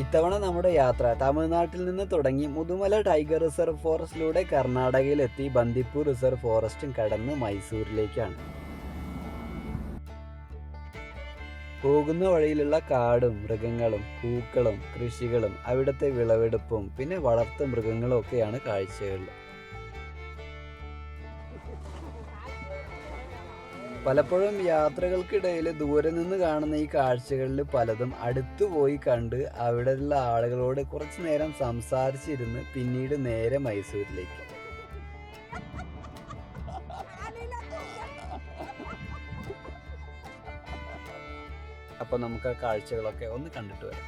ഇത്തവണ നമ്മുടെ യാത്ര തമിഴ്നാട്ടിൽ നിന്ന് തുടങ്ങി മുതുമല ടൈഗർ റിസർവ് ഫോറസ്റ്റിലൂടെ കർണാടകയിലെത്തി ബന്ദിപ്പൂർ റിസർവ് ഫോറസ്റ്റും കടന്ന് മൈസൂരിലേക്കാണ്. പോകുന്ന വഴിയിലുള്ള കാടും മൃഗങ്ങളും പൂക്കളും കൃഷികളും അവിടുത്തെ വിളവെടുപ്പും പിന്നെ വളർത്തു മൃഗങ്ങളും ഒക്കെയാണ് കാഴ്ചകൾ പലപ്പോഴും യാത്രകൾക്കിടയിൽ ദൂരെ നിന്ന് കാണുന്ന ഈ കാഴ്ചകളിൽ പലതും അടുത്തു പോയി കണ്ട് അവിടെയുള്ള ആളുകളോട് കുറച്ചു നേരം സംസാരിച്ചിരുന്ന് പിന്നീട് നേരെ മൈസൂരിലേക്ക്. അപ്പോൾ നമുക്ക് ആ കാഴ്ചകളൊക്കെ ഒന്ന് കണ്ടിട്ട് വരാം.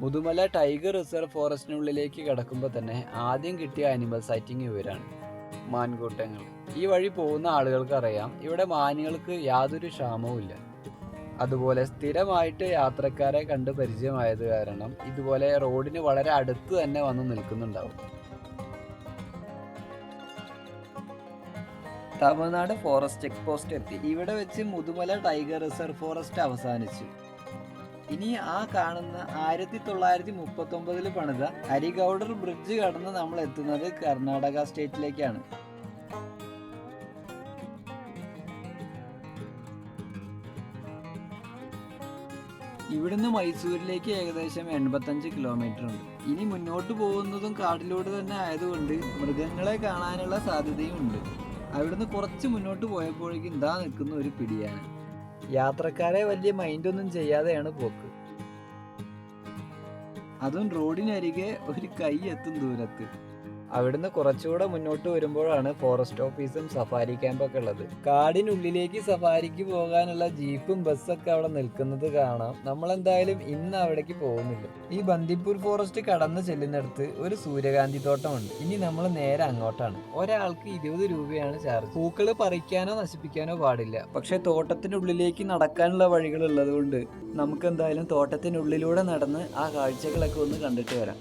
മുതുമല ടൈഗർ റിസർവ് ഫോറസ്റ്റിനുള്ളിലേക്ക് കടക്കുമ്പോൾ തന്നെ ആദ്യം കിട്ടിയ അനിമൽ സൈറ്റിംഗ് ഇവരാണ് മാൻകൂട്ടങ്ങൾ. ഈ വഴി പോകുന്ന ആളുകൾക്ക് അറിയാം ഇവിടെ മാനുകൾക്ക് യാതൊരു ക്ഷാമവും ഇല്ല. അതുപോലെ സ്ഥിരമായിട്ട് യാത്രക്കാരെ കണ്ട് പരിചയമായത് കാരണം ഇതുപോലെ റോഡിന് വളരെ അടുത്ത് തന്നെ വന്ന് നിൽക്കുന്നുണ്ടാവും. തമിഴ്നാട് ഫോറസ്റ്റ് ചെക്ക് പോസ്റ്റ് എത്തി. ഇവിടെ വെച്ച് മുതുമല ടൈഗർ റിസർവ് ഫോറസ്റ്റ് അവസാനിച്ചു. ഇനി ആ കാണുന്ന ആയിരത്തി തൊള്ളായിരത്തി മുപ്പത്തി ഒമ്പതിൽ പണിത അരിഗൗഡർ ബ്രിഡ്ജ് കടന്ന് നമ്മൾ എത്തുന്നത് കർണാടക സ്റ്റേറ്റിലേക്കാണ് ഇവിടുന്ന് മൈസൂരിലേക്ക് ഏകദേശം എൺപത്തഞ്ച് കിലോമീറ്റർ ഉണ്ട്. ഇനി മുന്നോട്ട് പോകുന്നതും കാട്ടിലൂടെ തന്നെ ആയതുകൊണ്ട് മൃഗങ്ങളെ കാണാനുള്ള സാധ്യതയും ഉണ്ട്. അവിടുന്ന് കുറച്ച് മുന്നോട്ട് പോയപ്പോഴേക്കും ഇതാ നിൽക്കുന്ന ഒരു പിടിയാണ് യാത്രക്കാരെ വലിയ മൈൻഡ് ഒന്നും ചെയ്യാതെയാണ് പോക്ക്. അതും റോഡിനരികെ ഒരു കൈ എത്തും ദൂരത്ത്. അവിടുന്ന് കുറച്ചുകൂടെ മുന്നോട്ട് വരുമ്പോഴാണ് ഫോറസ്റ്റ് ഓഫീസും സഫാരി ക്യാമ്പൊക്കെ ഉള്ളത്. കാടിനുള്ളിലേക്ക് സഫാരിക്ക് പോകാനുള്ള ജീപ്പും ബസ്സൊക്കെ അവിടെ നിൽക്കുന്നത് കാണാം. നമ്മൾ എന്തായാലും ഇന്ന് അവിടേക്ക് പോകുന്നില്ല. ഈ ബന്ദിപ്പൂർ ഫോറസ്റ്റ് കടന്ന് ചെല്ലുന്നിടത്ത് ഒരു സൂര്യകാന്തി തോട്ടമുണ്ട്. ഇനി നമ്മൾ നേരെ അങ്ങോട്ടാണ്. ഒരാൾക്ക് ഇരുപത് രൂപയാണ് ചാർജ് പൂക്കൾ പറിക്കാനോ നശിപ്പിക്കാനോ പാടില്ല. പക്ഷെ തോട്ടത്തിനുള്ളിലേക്ക് നടക്കാനുള്ള വഴികൾ ഉള്ളതുകൊണ്ട് നമുക്ക് എന്തായാലും തോട്ടത്തിനുള്ളിലൂടെ നടന്ന് ആ കാഴ്ചകളൊക്കെ ഒന്ന് കണ്ടിട്ട് വരാം.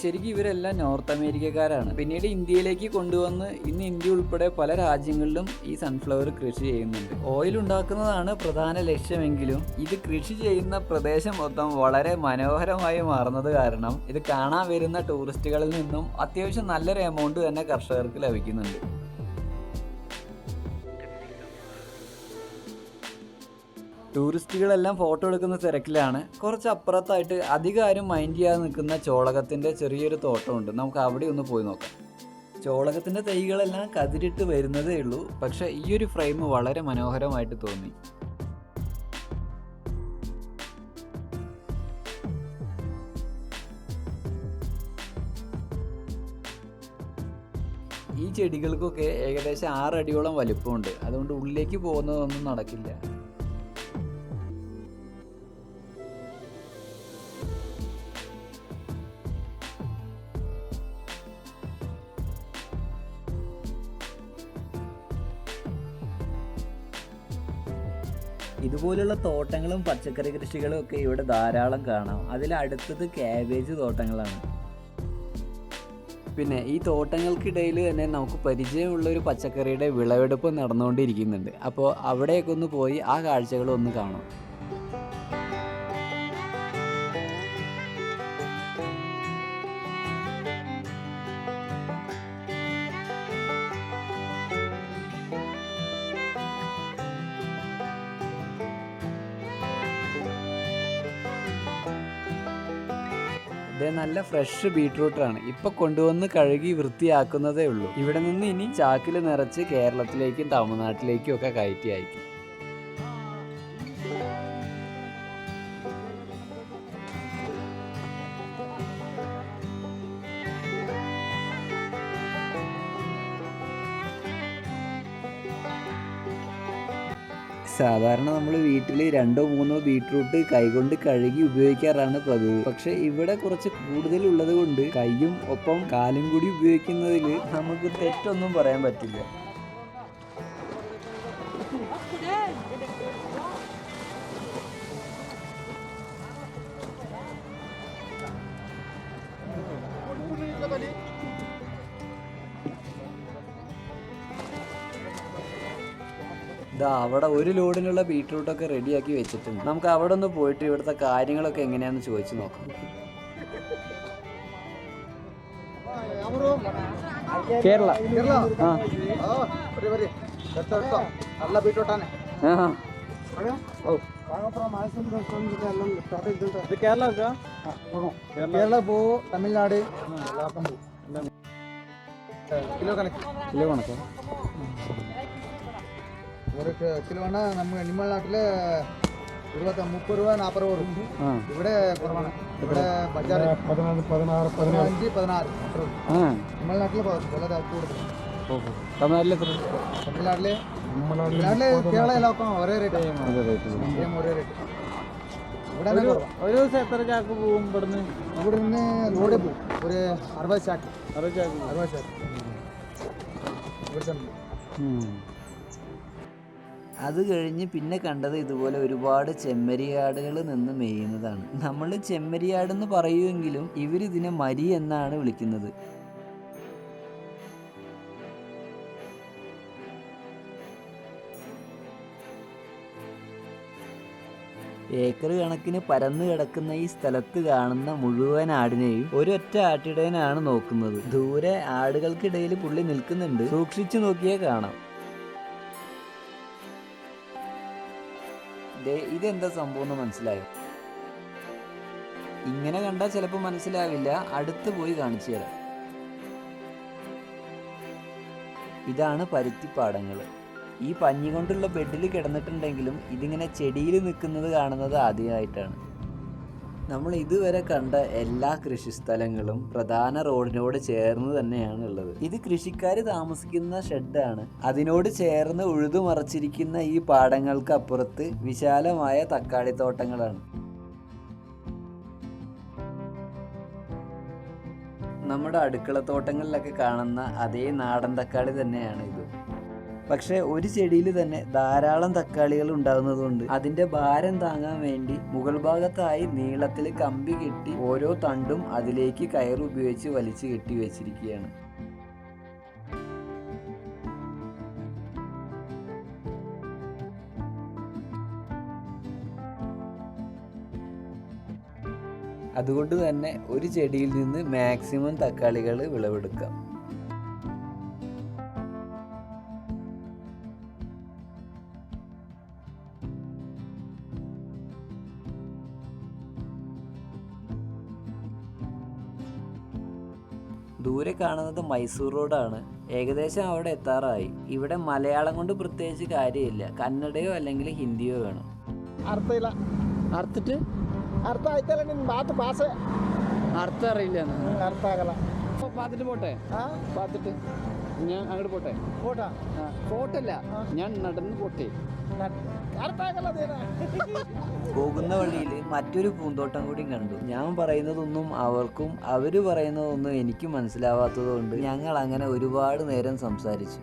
ശരിക്കും ഇവരെല്ലാം നോർത്ത് അമേരിക്കക്കാരാണ്. പിന്നീട് ഇന്ത്യയിലേക്ക് കൊണ്ടുവന്ന് ഇന്ന് ഇന്ത്യ ഉൾപ്പെടെ പല രാജ്യങ്ങളിലും ഈ സൺഫ്ലവർ കൃഷി ചെയ്യുന്നുണ്ട്. ഓയിൽ ഉണ്ടാക്കുന്നതാണ് പ്രധാന ലക്ഷ്യമെങ്കിലും ഇത് കൃഷി ചെയ്യുന്ന പ്രദേശം മൊത്തം വളരെ മനോഹരമായി മാറുന്നത് കാരണം ഇത് കാണാൻ വരുന്ന ടൂറിസ്റ്റുകളിൽ നിന്നും അത്യാവശ്യം നല്ലൊരു എമൗണ്ട് തന്നെ കർഷകർക്ക് ലഭിക്കുന്നുണ്ട്. ടൂറിസ്റ്റുകളെല്ലാം ഫോട്ടോ എടുക്കുന്ന തിരക്കിലാണ്. കുറച്ച് അപ്പുറത്തായിട്ട് അധികം ആരും മൈൻഡ് ചെയ്യാതെ നിൽക്കുന്ന ചോളകത്തിന്റെ ചെറിയൊരു തോട്ടമുണ്ട്. നമുക്ക് അവിടെ ഒന്ന് പോയി നോക്കാം. ചോളകത്തിന്റെ തൈകളെല്ലാം കതിരിട്ട് വരുന്നതേ ഉള്ളൂ. പക്ഷേ ഈ ഒരു ഫ്രെയിം വളരെ മനോഹരമായിട്ട് തോന്നി. ഈ ചെടികൾക്കൊക്കെ ഏകദേശം ആറടിയോളം വലിപ്പമുണ്ട്. അതുകൊണ്ട് ഉള്ളിലേക്ക് പോകുന്നതൊന്നും നടക്കില്ല. ഇതുപോലുള്ള തോട്ടങ്ങളും പച്ചക്കറി കൃഷികളും ഒക്കെ ഇവിടെ ധാരാളം കാണാം. അതിൽ അടുത്തത് കാബേജ് തോട്ടങ്ങളാണ്. പിന്നെ ഈ തോട്ടങ്ങൾക്കിടയിൽ തന്നെ നമുക്ക് പരിചയമുള്ള ഒരു പച്ചക്കറിയുടെ വിളവെടുപ്പ് നടന്നുകൊണ്ടിരിക്കുന്നുണ്ട്. അപ്പോൾ അവിടെയൊക്കെ ഒന്ന് പോയി ആ കാഴ്ചകളൊന്ന് കാണാം. ഇത് നല്ല ഫ്രഷ് ബീട്രൂട്ടാണ് ഇപ്പൊ കൊണ്ടുവന്ന് കഴുകി വൃത്തിയാക്കുന്നതേ ഉള്ളൂ. ഇവിടെ നിന്ന് ഇനി ചാക്കിൽ നിറച്ച് കേരളത്തിലേക്കും തമിഴ്നാട്ടിലേക്കും ഒക്കെ കയറ്റി അയക്കും. സാധാരണ നമ്മൾ വീട്ടിൽ രണ്ടോ മൂന്നോ ബീട്രൂട്ട് കൈകൊണ്ട് കഴുകി ഉപയോഗിക്കാറാണ് പതിവ് പക്ഷെ ഇവിടെ കുറച്ച് കൂടുതൽ ഉള്ളത് കൊണ്ട് കൈയും ഒപ്പം കാലും കൂടി ഉപയോഗിക്കുന്നതിൽ നമുക്ക് തെറ്റൊന്നും പറയാൻ പറ്റില്ല. ഇതാ അവിടെ ഒരു ലോഡിനുള്ള ബീട്രൂട്ടൊക്കെ റെഡിയാക്കി വെച്ചിട്ടുണ്ട്. നമുക്ക് അവിടെ ഒന്ന് പോയിട്ട് ഇവിടുത്തെ കാര്യങ്ങളൊക്കെ എങ്ങനെയാന്ന് ചോദിച്ചു നോക്കാം. കേരള. നല്ല കേരള പോ തമിഴ്നാട്. കിലോ കണക്ക്. കിലോ കണക്ക്. ஒரு கி- கிலோனா நம்ம நம்ம நாட்டில் இருபத்தி முப்பது ரூபா நாற்பது ரூபா வரும் ആ ഇവിടെ കുറവാണ് ഇവിടെ ബജാർ പതിനാറ് പതിനാറ് പതിനഞ്ച് പതിനാറ് അത്ര വരും. ആ തമിഴ്നാട്ടിൽ വില കൂടുതൽ ഓഹോ തമിഴ്നാട്ടിൽ എത്ര തമിഴ്നാട്ടില് തമിഴ്നാട്ടില് കേരള എല്ലാവർക്കും ഒരേ റേറ്റ് അതെ റേറ്റ് സെയിം ഒരേ റേറ്റ് ഇവിടെ ഒരു ഒരു ദിവസം എത്ര ചാക്ക് പോകും ഇവിടുന്ന് ഇവിടെ നിന്ന് ലോഡ് പോകും ഒരു അറുപത് ചാക്ക് അറുപത് ചാക്ക് അറുപത് ചാക്ക് ഇവിടെ തന്നെ അത് കഴിഞ്ഞ് പിന്നെ കണ്ടത് ഇതുപോലെ ഒരുപാട് ചെമ്മരിയാടുകൾ നിന്ന് മേയുന്നതാണ്. നമ്മൾ ചെമ്മരിയാടെന്ന് പറയുമെങ്കിലും ഇവരിതിനെ മരി എന്നാണ് വിളിക്കുന്നത്. ഏക്കർ കണക്കിന് പരന്നു കിടക്കുന്ന ഈ സ്ഥലത്ത് കാണുന്ന മുഴുവൻ ആടിനെയും ഒരൊറ്റ ആട്ടിടയനാണ് നോക്കുന്നത്. ദൂരെ ആടുകൾക്കിടയിൽ പുള്ളി നിൽക്കുന്നുണ്ട്. സൂക്ഷിച്ചു നോക്കിയേ കാണാം. ഇതെന്താ സംഭവം എന്ന് മനസ്സിലായോ? ഇങ്ങനെ കണ്ടാൽ ചിലപ്പോൾ മനസ്സിലാവില്ല. അടുത്ത് പോയി കാണിച്ചു തരാം. ഇതാണ് പരുത്തിപ്പാടങ്ങൾ ഈ പഞ്ഞി കൊണ്ടുള്ള ബെഡിൽ കിടന്നിട്ടുണ്ടെങ്കിലും ഇതിങ്ങനെ ചെടിയിൽ നിൽക്കുന്നത് കാണുന്നത് ആദ്യമായിട്ടാണ്. നമ്മൾ ഇതുവരെ കണ്ട എല്ലാ കൃഷിസ്ഥലങ്ങളും പ്രധാന റോഡിനോട് ചേർന്ന് തന്നെയാണ് ഉള്ളത് ഇത് കൃഷിക്കാർ താമസിക്കുന്ന ഷെഡാണ്. അതിനോട് ചേർന്ന് ഉഴുതുമറച്ചിരിക്കുന്ന ഈ പാടങ്ങൾക്ക് അപ്പുറത്ത് വിശാലമായ തക്കാളിത്തോട്ടങ്ങളാണ്. നമ്മുടെ അടുക്കളത്തോട്ടങ്ങളിലൊക്കെ കാണുന്ന അതേ നാടൻ തക്കാളി തന്നെയാണ് ഇത്. പക്ഷേ ഒരു ചെടിയിൽ തന്നെ ധാരാളം തക്കാളികൾ ഉണ്ടാകുന്നതുകൊണ്ട് അതിന്റെ ഭാരം താങ്ങാൻ വേണ്ടി മുകൾ ഭാഗത്തായി നീളത്തിൽ കമ്പി കെട്ടി ഓരോ തണ്ടും അതിലേക്ക് കയറുപയോഗിച്ച് വലിച്ചു കെട്ടി വെച്ചിരിക്കുകയാണ്. അതുകൊണ്ട് തന്നെ ഒരു ചെടിയിൽ നിന്ന് മാക്സിമം തക്കാളികൾ വിളവെടുക്കാം. ദൂരെ കാണുന്നത് മൈസൂർ റോഡാണ് ഏകദേശം അവിടെ എത്താറായി ഇവിടെ മലയാളം കൊണ്ട് പ്രത്യേകിച്ച് കാര്യമില്ല കന്നഡയോ അല്ലെങ്കിൽ ഹിന്ദിയോ വേണം ಅರ್ಥ ಇಲ್ಲ അർത്ഥിട്ട് ಅರ್ಥ ಆಯ್ತಲ್ಲ ನಿನ್ನ ಮಾತು ಭಾಷೆ അർത്ഥം അറിയില്ല ಅರ್ಥ ಆಗಲ್ಲ പാത്തിട്ട് പോട്ടെ ಹಾಂ പാത്തിട്ട് ഞാൻ അങ്ങോട്ട് പോട്ടെ. പോട്ടാ? പോട്ടല്ല. ഞാൻ നടന്ന് പോട്ടെ. പോകുന്ന വഴിയിൽ മറ്റൊരു പൂന്തോട്ടം കൂടി കണ്ടു. ഞാൻ പറയുന്നതൊന്നും അവർക്കും അവർ പറയുന്നതൊന്നും എനിക്ക് മനസ്സിലാവാത്തതുകൊണ്ട് ഞങ്ങൾ അങ്ങനെ ഒരുപാട് നേരം സംസാരിച്ചു.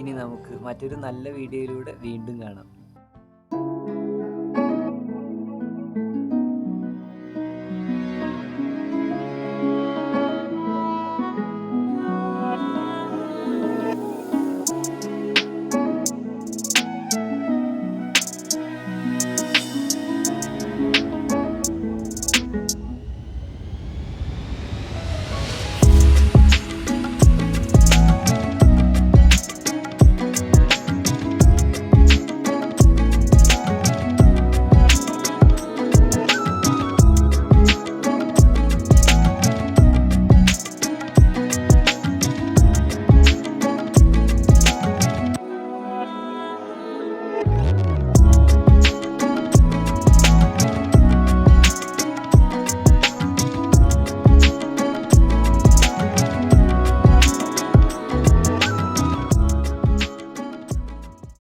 ഇനി നമുക്ക് മറ്റൊരു നല്ല വീഡിയോയിലൂടെ വീണ്ടും കാണാം.